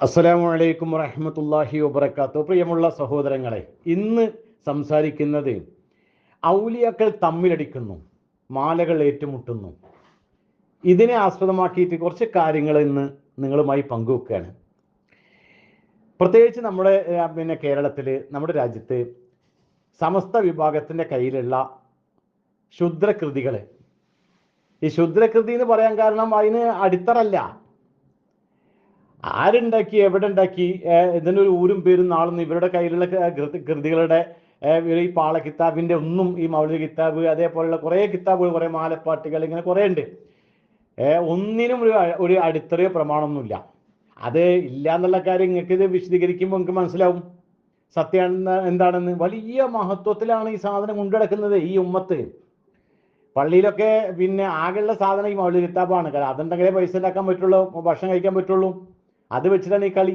അസ്സലാമു അലൈക്കും വറഹമത്തല്ലാഹി വബർക്കാത്തു പ്രിയമുള്ള സഹോദരങ്ങളെ ഇന്ന് സംസാരിക്കുന്നത് ഔലിയാക്കൾ തമ്മിലടിക്കുന്നു മാലകൾ ഏറ്റുമുട്ടുന്നു. ഇതിനെ ആസ്പദമാക്കിയിട്ട് കുറച്ച് കാര്യങ്ങൾ ഇന്ന് നിങ്ങളുമായി പങ്കുവെക്കുകയാണ്. പ്രത്യേകിച്ച് നമ്മുടെ പിന്നെ കേരളത്തിൽ നമ്മുടെ രാജ്യത്ത് സമസ്ത വിഭാഗത്തിന്റെ കയ്യിലുള്ള ശുദ്രകൃതികൾ ഈ ശുദ്രകൃതി എന്ന് പറയാൻ കാരണം അതിന് അടിത്തറല്ല ആരുണ്ടാക്കി എവിടെ ഉണ്ടാക്കി ഇതിനൊരു ഊരും പേരും നാളൊന്നും ഇവരുടെ കയ്യിലുള്ള കൃതികളുടെ ഈ പാള കിതാബിന്റെ ഒന്നും ഈ മൗലിക കിതാബ് അതേപോലെയുള്ള കുറേ കിതാബുകൾ കുറേ മാലപ്പാട്ടുകൾ ഇങ്ങനെ കുറേ ഉണ്ട്. ഒന്നിനും ഒരു ഒരു അടിത്തറയോ പ്രമാണമൊന്നുമില്ല. അത് ഇല്ല എന്നുള്ള കാര്യം നിങ്ങൾക്ക് ഇത് വിശദീകരിക്കുമ്പോൾ നിങ്ങൾക്ക് മനസ്സിലാവും. സത്യം എന്താണെന്ന്. വലിയ മഹത്വത്തിലാണ് ഈ സാധനം കൊണ്ടുനടക്കുന്നത് ഈ ഉമ്മത്ത്. പള്ളിയിലൊക്കെ പിന്നെ ആകെയുള്ള സാധനം ഈ മൗലിക കിതാബാണ്. കാരണം അതുണ്ടെങ്കിലേ പൈസ ഉണ്ടാക്കാൻ പറ്റുള്ളൂ ഭക്ഷണം കഴിക്കാൻ പറ്റുള്ളൂ. അത് വെച്ചിട്ടാണ് ഈ കളി.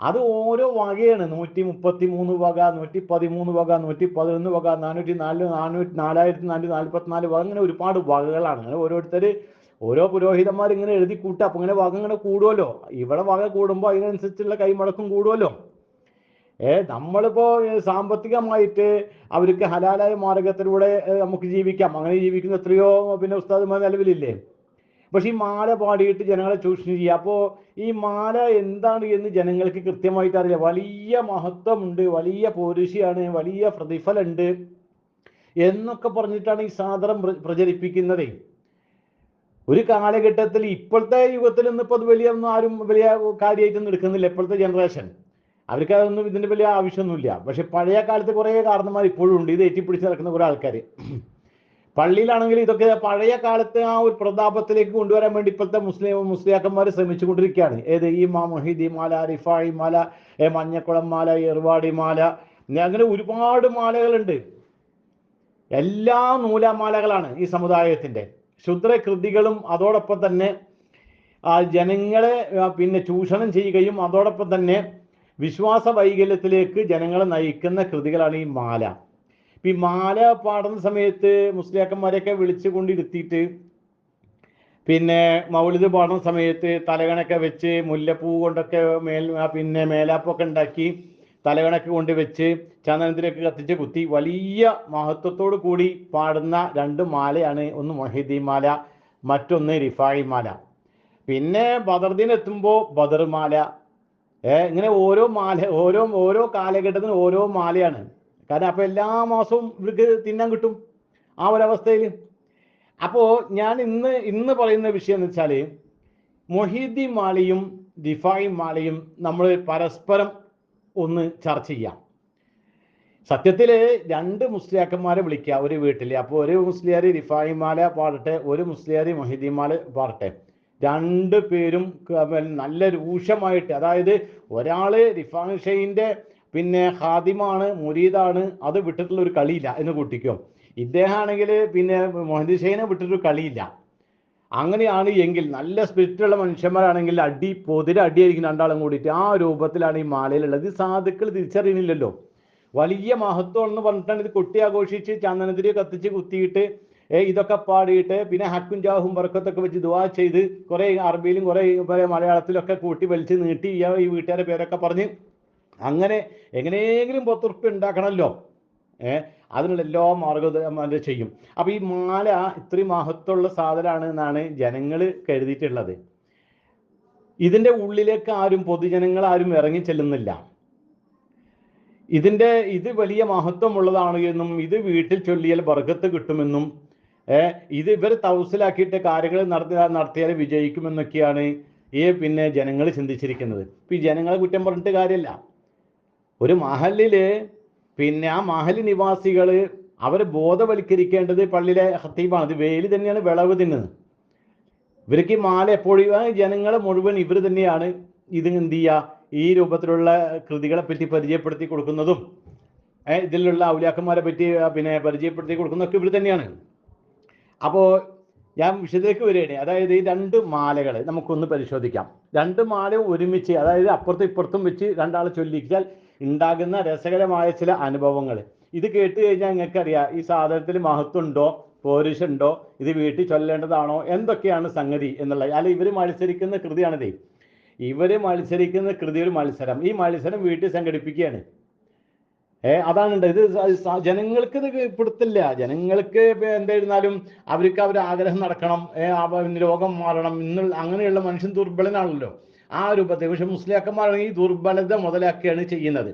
അത് ഓരോ വകയാണ്. നൂറ്റി മുപ്പത്തി മൂന്ന് വക നൂറ്റി പതിമൂന്ന് വക നൂറ്റി പതിനൊന്ന് വക നാനൂറ്റി നാല് നാനൂറ്റി നാലായിരത്തി നാനൂറ്റി നാൽപ്പത്തിനാല് വക അങ്ങനെ ഒരുപാട് വകകളാണ്. അങ്ങനെ ഓരോരുത്തർ ഓരോ പുരോഹിതന്മാർ ഇങ്ങനെ എഴുതി കൂട്ടുക. അപ്പൊ ഇങ്ങനെ വക ഇങ്ങനെ കൂടുമല്ലോ ഇവിടെ വക കൂടുമ്പോൾ അതിനനുസരിച്ചുള്ള കൈമുടക്കും കൂടുമല്ലോ ഏ നമ്മളിപ്പോ സാമ്പത്തികമായിട്ട് അവർക്ക് ഹലാലായ മാർഗത്തിലൂടെ നമുക്ക് ജീവിക്കാം. അങ്ങനെ ജീവിക്കുന്ന എത്രയോ പിന്നെ ഉസ്താദുമാർ നിലവിലില്ലേ? പക്ഷെ ഈ മാല പാടിയിട്ട് ജനങ്ങളെ ചൂഷണം ചെയ്യുക. അപ്പോൾ ഈ മാല എന്താണ് എന്ന് ജനങ്ങൾക്ക് കൃത്യമായിട്ട് അറിയില്ല. വലിയ മഹത്വമുണ്ട് വലിയ പോരുഷിയാണ് വലിയ പ്രതിഫലമുണ്ട് എന്നൊക്കെ പറഞ്ഞിട്ടാണ് ഈ സാധനം പ്രചരിപ്പിക്കുന്നതേ. ഒരു കാലഘട്ടത്തിൽ ഇപ്പോഴത്തെ യുഗത്തിൽ ഇന്നിപ്പോൾ അത് വലിയ ഒന്നും ആരും വലിയ കാര്യമായിട്ടൊന്നും എടുക്കുന്നില്ല ഇപ്പോഴത്തെ ജനറേഷൻ. അവർക്ക് അതൊന്നും ഇതിന്റെ വലിയ ആവശ്യമൊന്നുമില്ല. പക്ഷെ പഴയ കാലത്ത് കുറേ കാരണന്മാർ ഇപ്പോഴും ഉണ്ട്. ഇത് ഏറ്റിപ്പിടിച്ച് നടക്കുന്ന കുറേ ആൾക്കാർ പള്ളിയിലാണെങ്കിൽ ഇതൊക്കെ പഴയ കാലത്തെ ആ ഒരു പ്രതാപത്തിലേക്ക് കൊണ്ടുവരാൻ വേണ്ടി ഇപ്പോഴത്തെ മുസ്ലിം മുസ്ലിയാക്കന്മാർ ശ്രമിച്ചുകൊണ്ടിരിക്കുകയാണ്. ഏത്? ഈ മാ മൊഹീദി മാല റിഫായി മാല ഏ, മഞ്ഞക്കുളം മാല എറുവാടി മാല അങ്ങനെ ഒരുപാട് മാലകളുണ്ട്. എല്ലാ നൂലമാലകളാണ് ഈ സമുദായത്തിന്റെ ശുദ്രകൃതികളും അതോടൊപ്പം തന്നെ ആ ജനങ്ങളെ പിന്നെ ചൂഷണം ചെയ്യുകയും അതോടൊപ്പം തന്നെ വിശ്വാസ വൈകല്യത്തിലേക്ക് ജനങ്ങളെ നയിക്കുന്ന കൃതികളാണ് ഈ മാല. ഈ മാല പാടുന്ന സമയത്ത് മുസ്ലിയാക്കന്മാരെയൊക്കെ വിളിച്ചു കൊണ്ടിരുത്തിയിട്ട് പിന്നെ മൗലിത് പാടുന്ന സമയത്ത് തലകണൊക്കെ വെച്ച് മുല്ലപ്പൂ കൊണ്ടൊക്കെ മേൽ പിന്നെ മേലാപ്പൊക്കെ ഉണ്ടാക്കി തലകണക്ക് കൊണ്ട് വെച്ച് ചന്ദനത്തിലേക്ക് കത്തിച്ച് കുത്തി വലിയ മഹത്വത്തോടു കൂടി പാടുന്ന രണ്ട് മാലയാണ് ഒന്ന് മൊഹീദി മാല മറ്റൊന്ന് റിഫായി മാല. പിന്നെ ബദർദീൻ എത്തുമ്പോൾ ബദർ മാല. ഏഹ് ഇങ്ങനെ ഓരോ മാല ഓരോ ഓരോ കാലഘട്ടത്തിനും ഓരോ മാലയാണ്. കാരണം അപ്പോൾ എല്ലാ മാസവും ഇവർക്ക് തിന്നാൻ കിട്ടും ആ ഒരവസ്ഥയിൽ അപ്പോൾ ഞാൻ ഇന്ന് ഇന്ന് പറയുന്ന വിഷയം എന്ന് വെച്ചാൽ മൊഹീദി മാളിയും ദിഫായി മാളിയും നമ്മൾ പരസ്പരം ഒന്ന് ചർച്ച ചെയ്യാം. സത്യത്തിൽ രണ്ട് മുസ്ലിയാക്കന്മാരെ വിളിക്കുക ഒരു വീട്ടിൽ അപ്പോൾ ഒരു മുസ്ലിയാർ റിഫായി മാല പാടട്ടെ ഒരു മുസ്ലിയാർ മൊഹീദി മാല പാടട്ടെ രണ്ട് പേരും നല്ല രൂക്ഷമായിട്ട് അതായത് ഒരാൾ റിഫാൻ ഷെയ്ന്റെ പിന്നെ ഹാദിമാണ് മുരീദാണ് അത് വിട്ടിട്ടുള്ള ഒരു കളിയില്ല എന്ന് കൂട്ടിക്കോ. ഇദ്ദേഹമാണെങ്കിൽ പിന്നെ മൊഹന്ദി ഷെയ്നെ വിട്ടിട്ടൊരു കളിയില്ല. അങ്ങനെയാണ് എങ്കിൽ നല്ല സ്പിരിറ്റുള്ള മനുഷ്യന്മാരാണെങ്കിൽ അടി പൊതിര അടിയായിരിക്കും രണ്ടാളും കൂടിയിട്ട്. ആ രൂപത്തിലാണ് ഈ മാലയിലുള്ളത്. ഇത് സാധുക്കൾ തിരിച്ചറിയുന്നില്ലല്ലോ. വലിയ മഹത്വം എന്ന് പറഞ്ഞിട്ടാണ് ഇത് കൊട്ടി ആഘോഷിച്ച് ചന്ദനത്തിരി കത്തിച്ച് കുത്തിയിട്ട് ഇതൊക്കെ പാടിയിട്ട് പിന്നെ ഹക്കും ജാഹും ബർക്കത്തൊക്കെ വെച്ച് ദുവാ ചെയ്ത് കുറേ അറബിയിലും കുറെ മലയാളത്തിലൊക്കെ കൂട്ടി വലിച്ച് നീട്ടി ഈ ഈ വീട്ടുകാരെ പേരൊക്കെ പറഞ്ഞ് അങ്ങനെ എങ്ങനെയെങ്കിലും പത്തുറുപ്പ്യ ഉണ്ടാക്കണമല്ലോ ഏഹ് അതിനുള്ള എല്ലാ മാർഗം ചെയ്യും. അപ്പൊ ഈ മാല ഇത്രയും മഹത്വമുള്ള സാധനമാണ് എന്നാണ് ജനങ്ങൾ കരുതിയിട്ടുള്ളത്. ഇതിന്റെ ഉള്ളിലേക്ക് ആരും പൊതുജനങ്ങൾ ആരും ഇറങ്ങി ചെല്ലുന്നില്ല. ഇതിന്റെ ഇത് വലിയ മഹത്വമുള്ളതാണ് എന്നും ഇത് വീട്ടിൽ ചൊല്ലിയാൽ വർഗത്ത് കിട്ടുമെന്നും ഇത് ഇവർ തൗസിലാക്കിയിട്ട് കാര്യങ്ങൾ നടത്തി നടത്തിയാൽ വിജയിക്കുമെന്നൊക്കെയാണ് ഈ പിന്നെ ജനങ്ങൾ ചിന്തിച്ചിരിക്കുന്നത്. ഇപ്പൊ ഈ ജനങ്ങളെ കുറ്റം പറഞ്ഞിട്ട് കാര്യമില്ല. ഒരു മഹലിൽ പിന്നെ ആ മഹൽ നിവാസികൾ അവരെ ബോധവൽക്കരിക്കേണ്ടത് പള്ളിയിലെ ഹത്തീബാണ് ഇത് വേലി തന്നെയാണ് വിളവ് തിന്നുന്നത്. ഇവർക്ക് ഈ മാല എപ്പോഴും ജനങ്ങളെ മുഴുവൻ ഇവർ തന്നെയാണ് ഇത് എന്ത് ചെയ്യുക? ഈ രൂപത്തിലുള്ള കൃതികളെ പറ്റി പരിചയപ്പെടുത്തി കൊടുക്കുന്നതും ഇതിലുള്ള ഔലിയാക്കന്മാരെ പറ്റി പിന്നെ പരിചയപ്പെടുത്തി കൊടുക്കുന്നതൊക്കെ ഇവർ തന്നെയാണ്. അപ്പോൾ ഞാൻ വിഷയത്തിലേക്ക് വരികയാണ്. അതായത് ഈ രണ്ട് മാലകൾ നമുക്കൊന്ന് പരിശോധിക്കാം. രണ്ട് മാല ഒരുമിച്ച് അതായത് അപ്പുറത്തും ഇപ്പുറത്തും വെച്ച് രണ്ടാളെ ചൊല്ലിച്ചാൽ ഉണ്ടാകുന്ന രസകരമായ ചില അനുഭവങ്ങൾ. ഇത് കേട്ട് കഴിഞ്ഞാൽ നിങ്ങൾക്കറിയാം ഈ സാധനത്തിൽ മഹത്വമുണ്ടോ പോരുഷുണ്ടോ ഇത് വീട്ടിൽ ചൊല്ലേണ്ടതാണോ എന്തൊക്കെയാണ് സംഗതി എന്നുള്ളത് അല്ല ഇവർ മത്സരിക്കുന്ന കൃതിയാണിത് ഇവർ മത്സരിക്കുന്ന കൃതി ഒരു മത്സരം. ഈ മത്സരം വീട്ടിൽ സംഘടിപ്പിക്കുകയാണ്. ഏ അതാണുണ്ട് ഇത്. ജനങ്ങൾക്ക് ഇത് പിടുത്തില്ല. ജനങ്ങൾക്ക് എന്തായിരുന്നാലും അവർക്ക് അവരുടെ ആഗ്രഹം നടക്കണം. ഏ രോഗം മാറണം എന്നുള്ള അങ്ങനെയുള്ള മനുഷ്യൻ ദുർബലനാണല്ലോ. ആ രൂപത്തിൽ പക്ഷെ മുസ്ലിയാക്കന്മാർ ഈ ദുർബലത മുതലാക്കിയാണ് ചെയ്യുന്നത്.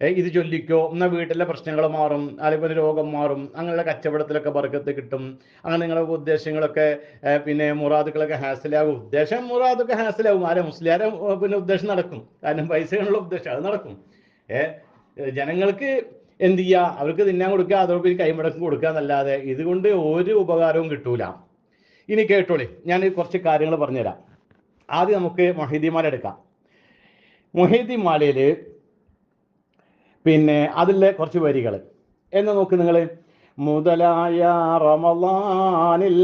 ഇത് ചൊല്ലിക്കോ എന്നാൽ വീട്ടിലെ പ്രശ്നങ്ങൾ മാറും അല്ലെങ്കിൽ രോഗം മാറും അങ്ങനെയുള്ള കച്ചവടത്തിലൊക്കെ ബർക്കത്ത് കിട്ടും അങ്ങനെ നിങ്ങളുടെ ഉദ്ദേശങ്ങളൊക്കെ പിന്നെ മുറാദുക്കളൊക്കെ ഹാസിലാകും ഉദ്ദേശം മുറാദൊക്കെ ഹാസിലാകും ആരെ മുസ്ലിയാരെ പിന്നെ ഉദ്ദേശം നടക്കും. കാരണം പൈസയുള്ള ഉദ്ദേശം അത് നടക്കും. ഏ ജനങ്ങൾക്ക് എന്ത് ചെയ്യുക അവർക്ക് തിന്നാൻ കൊടുക്കുക അതോടൊപ്പം കൈമടക്കം കൊടുക്കുക എന്നല്ലാതെ ഇതുകൊണ്ട് ഒരു ഉപകാരവും കിട്ടൂല. ഇനി കേട്ടോളി ഞാൻ കുറച്ച് കാര്യങ്ങൾ പറഞ്ഞുതരാം. ആദ്യം നമുക്ക് മൊഹീദിമാലെടുക്കാം മൊഹീദിമാലയിൽ പിന്നെ അതിലെ കുറച്ച് വരികൾ എന്ന് നോക്ക് നിങ്ങൾ മുതലായ റമളാനിൽ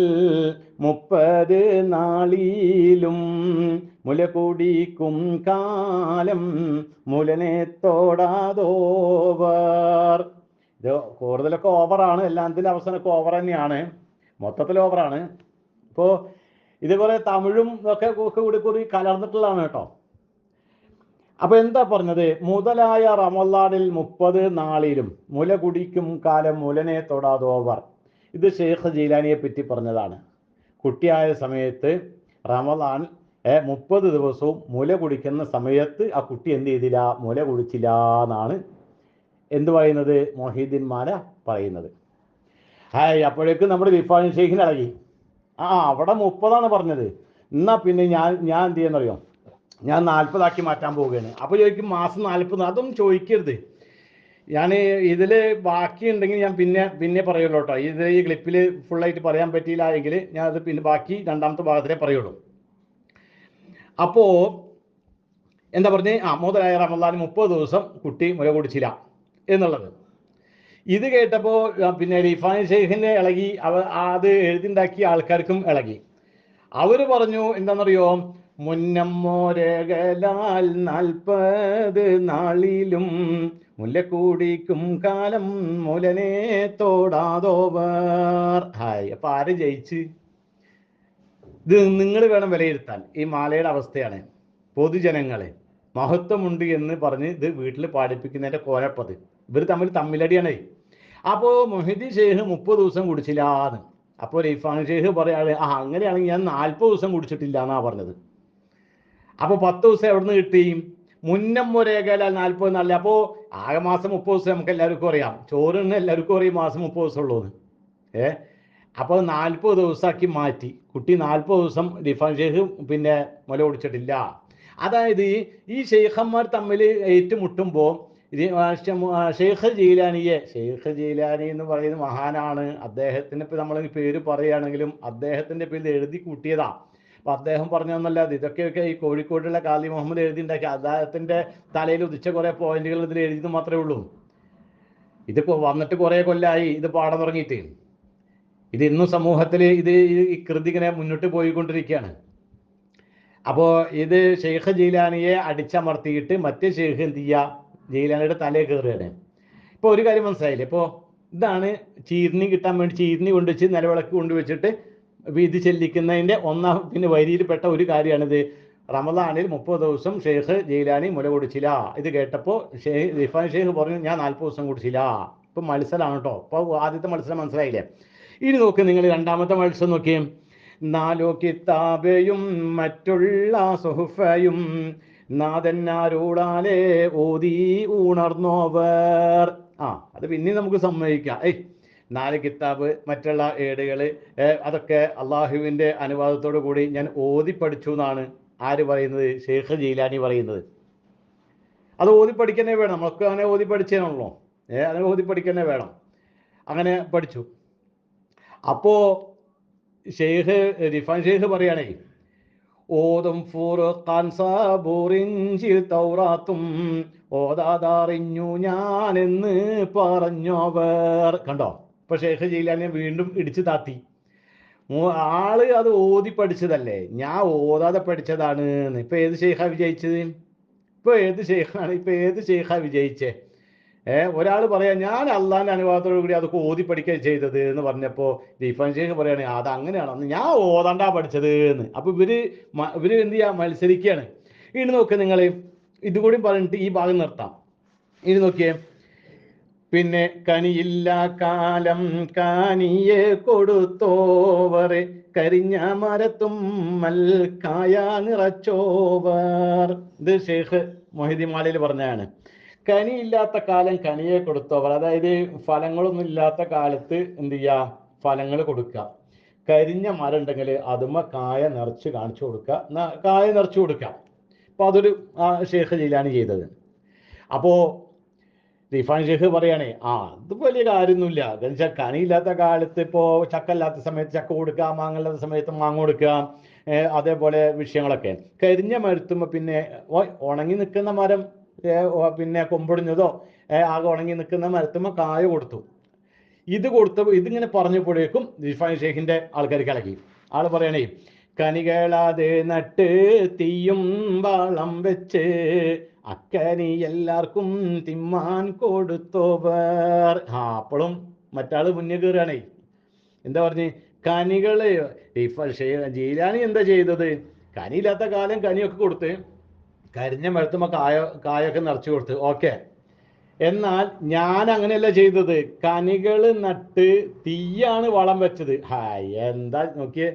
മുപ്പത് നാളിയിലും മുല കൂടിക്കും കാലം മുലനെ തൊടാതോവർ. ഇത് കൂടുതലൊക്കെ ഓവറാണ്. എല്ലാത്തിന്റെ അവസാനമൊക്കെ ഓവർ തന്നെയാണ്. മൊത്തത്തിൽ ഓവറാണ്. ഇപ്പോൾ ഇതേപോലെ തമിഴും ഒക്കെ കൂടി കൂടി കലർന്നിട്ടുള്ളതാണ് കേട്ടോ. അപ്പൊ എന്താ പറഞ്ഞത്? മുതലായ റമലാനിൽ മുപ്പത് നാളിലും മുല കുടിക്കും കാലം മുലനെ തൊടാതോവർ ഇത് ഷെയ്ഖ് ജീലാനിയെ പറ്റി പറഞ്ഞതാണ്. കുട്ടിയായ സമയത്ത് റമലാൻ മുപ്പത് ദിവസവും മുല കുടിക്കുന്ന സമയത്ത് ആ കുട്ടി എന്ത് ചെയ്തില്ല? മുല കുടിച്ചില്ല എന്നാണ് എന്ത് പറയുന്നത്? മൊഹീദ്ദീൻ മാല പറയുന്നത്. ഹായ് അപ്പോഴേക്കും നമ്മുടെ വിഫാൻ ഷെയ്ഖിന് ആ അവിടെ മുപ്പതാണ് പറഞ്ഞത്. എന്നാ പിന്നെ ഞാൻ ഞാൻ എന്ത് ചെയ്യുന്നറിയോ? ഞാൻ നാൽപ്പതാക്കി മാറ്റാൻ പോവുകയാണ്. അപ്പോൾ ചോദിക്കും മാസം നാൽപ്പത് അതൊന്നും ചോദിക്കരുത്. ഞാൻ ഇതിൽ ബാക്കി ഉണ്ടെങ്കിൽ ഞാൻ പിന്നെ പിന്നെ പറയുള്ളൂ കേട്ടോ. ഇതിൽ ഈ ക്ലിപ്പിൽ ഫുള്ളായിട്ട് പറയാൻ പറ്റിയില്ല എങ്കിൽ ഞാൻ അത് പിന്നെ ബാക്കി രണ്ടാമത്തെ ഭാഗത്തിലേ പറയുള്ളൂ. അപ്പോൾ എന്താ പറഞ്ഞ്? ആ മുതലായ റമദാൻ മുപ്പത് ദിവസം കുട്ടി മുല കുടിച്ചില്ല എന്നുള്ളത്. ഇത് കേട്ടപ്പോൾ പിന്നെ റിഫാൻ ഷെയ്ഖിനെ ഇളകി അവ അത് എഴുതിണ്ടാക്കിയ ആൾക്കാർക്കും ഇളകി. അവർ പറഞ്ഞു എന്താണെന്നറിയോ മുന്നമ്മോരകലാൽ നാൽപ്പത് നാളിലും മുല്ലക്കൂടിക്കും കാലം മുലനെ തോടാതോവർ. ഹായ് അപ്പൊ ആര് ജയിച്ച്? ഇത് നിങ്ങൾ വേണം വിലയിരുത്താൻ. ഈ മാലയുടെ അവസ്ഥയാണ്. പൊതുജനങ്ങളെ മഹത്വമുണ്ട് എന്ന് പറഞ്ഞ് ഇത് വീട്ടിൽ പാടിപ്പിക്കുന്നതിന്റെ കോലപ്പത് ഇവർ തമ്മിൽ തമ്മിലടിയാണ്. അപ്പോൾ മൊഹിദി ഷെയ്ഖ് മുപ്പത് ദിവസം കുടിച്ചില്ലാന്ന് അപ്പോൾ റിഫാൻ ഷെയ്ഖ് പറയാണ് ആ അങ്ങനെയാണെങ്കിൽ ഞാൻ നാൽപ്പത് ദിവസം കുടിച്ചിട്ടില്ല എന്നാ പറഞ്ഞത്. അപ്പോൾ പത്ത് ദിവസം എവിടുന്ന് കിട്ടി? മുന്നം ഒരേകല നാൽപ്പത് നല്ല അപ്പോൾ ആകെ മാസം മുപ്പത് ദിവസം നമുക്ക് എല്ലാവർക്കും അറിയാം. ചോറിന് എല്ലാവർക്കും അറിയാം മാസം മുപ്പത് ദിവസം ഉള്ളൂന്ന് ഏ? അപ്പോൾ നാൽപ്പത് ദിവസമാക്കി മാറ്റി. കുട്ടി നാൽപ്പത് ദിവസം റിഫാൻ ഷെയ്ഖ് പിന്നെ മുല കുടിച്ചിട്ടില്ല. അതായത് ഈ ഷെയ്ഖന്മാർ തമ്മിൽ ഏറ്റുമുട്ടുമ്പോൾ ഷെയ്ഖ് ജീലാനിയെ ഷെയ്ഖ് ജീലാനി എന്ന് പറയുന്ന മഹാനാണ്. അദ്ദേഹത്തിന് ഇപ്പം നമ്മൾ പേര് പറയുകയാണെങ്കിലും അദ്ദേഹത്തിന്റെ പേരിൽ എഴുതി കൂട്ടിയതാ. അപ്പം അദ്ദേഹം പറഞ്ഞൊന്നല്ലാതെ ഇതൊക്കെയൊക്കെ ഈ കോഴിക്കോടുള്ള കാലി മുഹമ്മദ് എഴുതി ഉണ്ടാക്കി അദ്ദേഹത്തിന്റെ തലയിൽ ഉദിച്ച കുറേ പോയിന്റുകൾ ഇതിൽ എഴുതിയത് മാത്രമേ ഉള്ളൂ. ഇതിപ്പോൾ വന്നിട്ട് കുറേ കൊല്ലമായി ഇത് പാടാൻ തുടങ്ങിയിട്ട്. ഇത് ഇന്നും സമൂഹത്തിൽ ഇത് ഈ കൃതി ഇങ്ങനെ മുന്നോട്ട് പോയിക്കൊണ്ടിരിക്കുകയാണ്. അപ്പോൾ ഇത് ഷെയ്ഖ് ജീലാനിയെ അടിച്ചമർത്തിയിട്ട് മറ്റേ ഷെയ്ഖ് എന്ത് ചെയ്യുക? ജീലാനിയുടെ തലയിൽ കയറുകയാണ്. ഇപ്പോൾ ഒരു കാര്യം മനസ്സിലായില്ലേ? ഇപ്പോൾ ഇതാണ് ചീരിനി കിട്ടാൻ വേണ്ടി ചീർണി കൊണ്ടുവച്ച് നിലവിളക്ക് കൊണ്ടുവച്ചിട്ട് വീതി ചെല്ലിക്കുന്നതിന്റെ ഒന്നാം പിന്നെ വരിയിൽപ്പെട്ട ഒരു കാര്യമാണിത്. റമദാനിൽ മുപ്പത് ദിവസം ഷെയ്ഖ് ജയിലാനി മുല കുടിച്ചില്ല. ഇത് കേട്ടപ്പോൾ ഷെയ്ഖ് റിഫാൻ ഷെയ്ഖ് പറഞ്ഞു ഞാൻ നാൽപ്പത് ദിവസം കുടിച്ചില്ല. ഇപ്പം മത്സരമാണ് കേട്ടോ. ഇപ്പോൾ ആദ്യത്തെ മത്സരം മനസ്സിലായില്ലേ? ഇനി നോക്ക് നിങ്ങൾ രണ്ടാമത്തെ മത്സരം നോക്കിയേ. നാലോ കിതാബയും മറ്റുള്ള സുഹുഫയും നാഥന്നാരോടാലേ ഓതി ഉണർന്നോവർ. ആ അത് പിന്നെ നമുക്ക് സമ്മതിക്കാം. ഏയ് നാല് കിതാബ് മറ്റുള്ള ഏടുകൾ അതൊക്കെ അള്ളാഹുവിന്റെ അനുവാദത്തോടു കൂടി ഞാൻ ഓതി പഠിച്ചു എന്നാണ് ആര് പറയുന്നത്? ഷെയ്ഖ് ജീലാനി പറയുന്നത്. അത് ഓതി പഠിക്കുന്നേ വേണം. നമ്മളൊക്കെ അങ്ങനെ ഓതി പഠിച്ചതാണല്ലോ ഏ അങ്ങനെ ഓതി പഠിക്കുന്നേ വേണം. അങ്ങനെ പഠിച്ചു. അപ്പോ ഷെയ്ഖ് റിഫാൻ ഷെയ്ഖ് പറയുകയാണേ ഓതും ഫുർഖാൻ സാബൂറിഞ്ചിൽ തൗറാത്തും. ഓതാതറിഞ്ഞു ഞാനെന്ന് പറഞ്ഞവർ. കണ്ടോ? ഇപ്പൊ ശേഖ ജീലാനെ വീണ്ടും ഇടിച്ചു താത്തി. ആൾ അത് ഓതി പഠിച്ചതല്ലേ? ഞാൻ ഓതാതെ പഠിച്ചതാണ്. ഇപ്പൊ ഏത് ഷെയ്ഖാ വിജയിച്ചത്? ഇപ്പൊ ഏത് ഷെയ്ഖാണ് ഇപ്പൊ ഏത് ഷെയ്ഖാ വിജയിച്ചേ? ഏ ഒരാൾ പറയാ ഞാൻ അള്ളാന്റെ അനുവാദത്തോടു കൂടി അതൊക്കെ ഓതി പഠിക്കുക ചെയ്തത് എന്ന് പറഞ്ഞപ്പോ ദീപൻ ഷെയ്ഖ് പറയാണ് അത് അങ്ങനെയാണ് അന്ന് ഞാൻ ഓതണ്ടാ പഠിച്ചത് എന്ന്. അപ്പൊ ഇവർ ഇവർ എന്ത് ചെയ്യാ മത്സരിക്കുകയാണ്. ഇനി നോക്ക് നിങ്ങൾ ഇതുകൂടി പറഞ്ഞിട്ട് ഈ ഭാഗം നിർത്താം. ഇനി നോക്കിയേ പിന്നെ കനിയില്ല കാലം കാനിയെ കൊടുത്തോവർ കരിഞ്ഞ മരത്തും മൽക്കായ നിറച്ചോവർ ഇത് ഷെയ്ഖ് മൊഹിദിമാലയിൽ പറഞ്ഞതാണ്. കനിയില്ലാത്ത കാലം കനിയെ കൊടുത്തവർ. അതായത് ഫലങ്ങളൊന്നും ഇല്ലാത്ത കാലത്ത് എന്ത് ചെയ്യുക ഫലങ്ങൾ കൊടുക്കുക. കരിഞ്ഞ മരം ഉണ്ടെങ്കിൽ അതുമ കായ നിറച്ച് കാണിച്ചു കൊടുക്കുക. കായ നിറച്ചു കൊടുക്കുക. അപ്പൊ അതൊരു ഷെയ്ഖ് ജീലാനി ചെയ്തത്. അപ്പോ റിഫാൻ ഷേഖ് പറയണേ ആ അത് വലിയ കാര്യമൊന്നുമില്ല. എന്ന് വെച്ചാൽ കനിയില്ലാത്ത കാലത്ത് ഇപ്പോ ചക്ക ഇല്ലാത്ത സമയത്ത് ചക്ക കൊടുക്കുക മാങ്ങ ഇല്ലാത്ത സമയത്ത് മാങ്ങ കൊടുക്കുക അതേപോലെ വിഷയങ്ങളൊക്കെ. കരിഞ്ഞ മരത്തുമ്പോ പിന്നെ ഉണങ്ങി നിൽക്കുന്ന മരം പിന്നെ കൊമ്പൊടിഞ്ഞതോ ആകെ ഉണങ്ങി നിൽക്കുന്ന മരത്തുമ്പോൾ കായ കൊടുത്തു. ഇത് കൊടുത്തപ്പോൾ ഇതിങ്ങനെ പറഞ്ഞപ്പോഴേക്കും ഇർഫാൻ ഷെയ്ഖിന്റെ ആൾക്കാർ കിളകി ആൾ പറയണേ കനികളാതെ നട്ട് തീയും വളം വെച്ച് അക്കനി എല്ലാവർക്കും തിമ്മാൻ കൊടുത്തോവർ. ആ അപ്പോഴും മറ്റാൾ മുന്നേ കയറുകയാണേ. എന്താ പറഞ്ഞ്? കനികൾ ജീലാനി എന്താ ചെയ്തത്? കനിയില്ലാത്ത കാലം കനിയൊക്കെ കൊടുത്ത് കരിഞ്ഞ മരത്തുമ്പോ കായ കായൊക്കെ നിറച്ചു കൊടുത്ത്. ഓക്കെ എന്നാൽ ഞാൻ അങ്ങനെയല്ല ചെയ്തത്. കനികൾ നട്ട് തീയാണ് വളം വെച്ചത്. ഹായ് എന്താ നോക്കിയേ?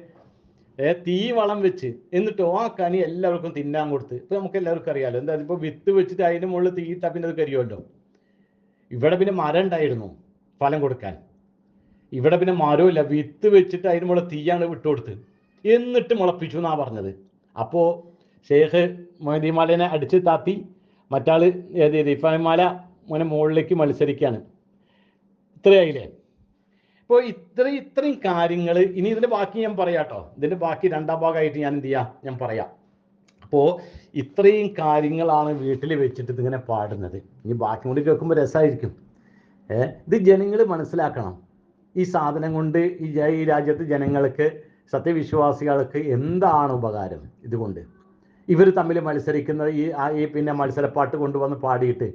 ഏ തീ വളം വെച്ച്. എന്നിട്ടോ ആ കനി എല്ലാവർക്കും തിന്നാൻ കൊടുത്ത്. ഇപ്പൊ നമുക്ക് എല്ലാവർക്കും അറിയാലോ. എന്താ ഇപ്പൊ വിത്ത് വെച്ചിട്ട് അതിന്റെ മുകളിൽ തീ ഇട്ടാ പിന്നെ അത് കരിയുമല്ലോ? ഇവിടെ പിന്നെ മരം ഉണ്ടായിരുന്നു ഫലം കൊടുക്കാൻ. ഇവിടെ പിന്നെ മരമില്ല വിത്ത് വെച്ചിട്ട് അതിന് മുകളിൽ തീയാണ് വിട്ടുകൊടുത്ത് എന്നിട്ട് മുളപ്പിച്ചു എന്നാ പറഞ്ഞത്? അപ്പോ ഷേഖ് മൊയ്തീമാലിനെ അടിച്ച് താത്തി മറ്റാൾ ഏത് റിഫാൻമാല മോനെ മുകളിലേക്ക് മത്സരിക്കുകയാണ് ഇത്രയായില്ലേ? ഇപ്പോൾ ഇത്ര ഇത്രയും കാര്യങ്ങൾ ഇനി ഇതിന്റെ ബാക്കി ഞാൻ പറയാം കേട്ടോ ഇതിന്റെ ബാക്കി രണ്ടാം ഭാഗമായിട്ട് ഞാൻ എന്ത് ചെയ്യാം? ഞാൻ പറയാം. അപ്പോൾ ഇത്രയും കാര്യങ്ങളാണ് വീട്ടിൽ വെച്ചിട്ട് ഇതിങ്ങനെ പാടുന്നത്. ഇനി ബാക്കി കൂടി കേൾക്കുമ്പോൾ രസമായിരിക്കും ഏ? ഇത് ജനങ്ങൾ മനസ്സിലാക്കണം. ഈ സാധനം കൊണ്ട് ഈ ഈ രാജ്യത്ത് ജനങ്ങൾക്ക് സത്യവിശ്വാസികൾക്ക് എന്താണ് ഉപകാരം? ഇതുകൊണ്ട്. ഇവർ തമ്മിൽ മത്സരിക്കുന്ന ഈ ഈ പിന്നെ മത്സരപ്പാട്ട് കൊണ്ടുവന്ന് പാടിയിട്ട്.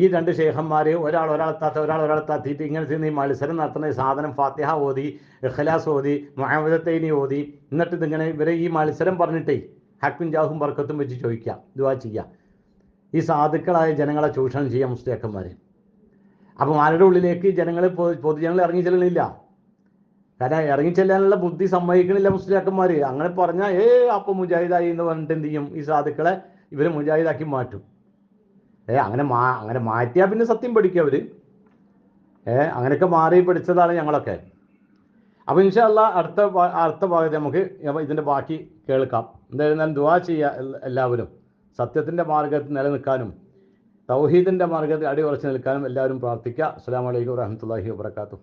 ഈ രണ്ട് ഷേഖന്മാർ ഒരാൾ ഒരാൾ താത്ത ഒരാൾ ഒരാൾ ഇങ്ങനെ ഇങ്ങനത്തെ ഈ മത്സരം നടത്തുന്ന സാധനം ഫാത്തിഹ ഓതി ഇഖലാസ് ഓതി മുഹമ്മദത്തൈനി ഓതി എന്നിട്ട് ഇതിങ്ങനെ ഇവരെ ഈ മത്സരം പറഞ്ഞിട്ടേ ഹക്കും ജാഹും ബർക്കത്തും വെച്ച് ചോദിക്കാം ദുവാ ചെയ്യാം. ഈ സാധുക്കളായ ജനങ്ങളെ ചൂഷണം ചെയ്യാം മുസ്ലിയാക്കന്മാര് അപ്പം ആരുടെ ഉള്ളിലേക്ക് ജനങ്ങൾ പൊതുജനങ്ങൾ ഇറങ്ങി ചെല്ലണില്ല. കാരണം ഇറങ്ങി ചെല്ലാനുള്ള ബുദ്ധി സമ്മതിക്കണില്ല മുസ്ലിയാക്കന്മാര്. അങ്ങനെ പറഞ്ഞാൽ ഏ അപ്പൊ മുജാഹിദായി എന്ന് പറഞ്ഞിട്ട് എന്ത് ചെയ്യും? ഈ സാധുക്കളെ ഇവരെ മുജാഹിദാക്കി മാറ്റും. ഏ അങ്ങനെ മാ അങ്ങനെ മാറ്റിയാൽ പിന്നെ സത്യം പഠിക്കും അവർ. ഏ അങ്ങനെയൊക്കെ മാറി പഠിച്ചതാണ് ഞങ്ങളൊക്കെ. അപ്പൊ ഇൻഷാല്ല അടുത്ത അടുത്ത ഭാഗത്ത് നമുക്ക് ഇതിന്റെ ബാക്കി കേൾക്കാം. എന്തായിരുന്നാലും ദുവാ ചെയ്യ എല്ലാവരും. സത്യത്തിന്റെ മാർഗത്തിൽ നിലനിൽക്കാനും തൗഹീദിന്റെ മാർഗത്തിൽ അടിയുറച്ച് നിൽക്കാനും എല്ലാവരും പ്രാർത്ഥിക്കുക. അസ്സാം വലൈക്കും വാഹമത്തല്ലാഹി വാബർക്കാത്തു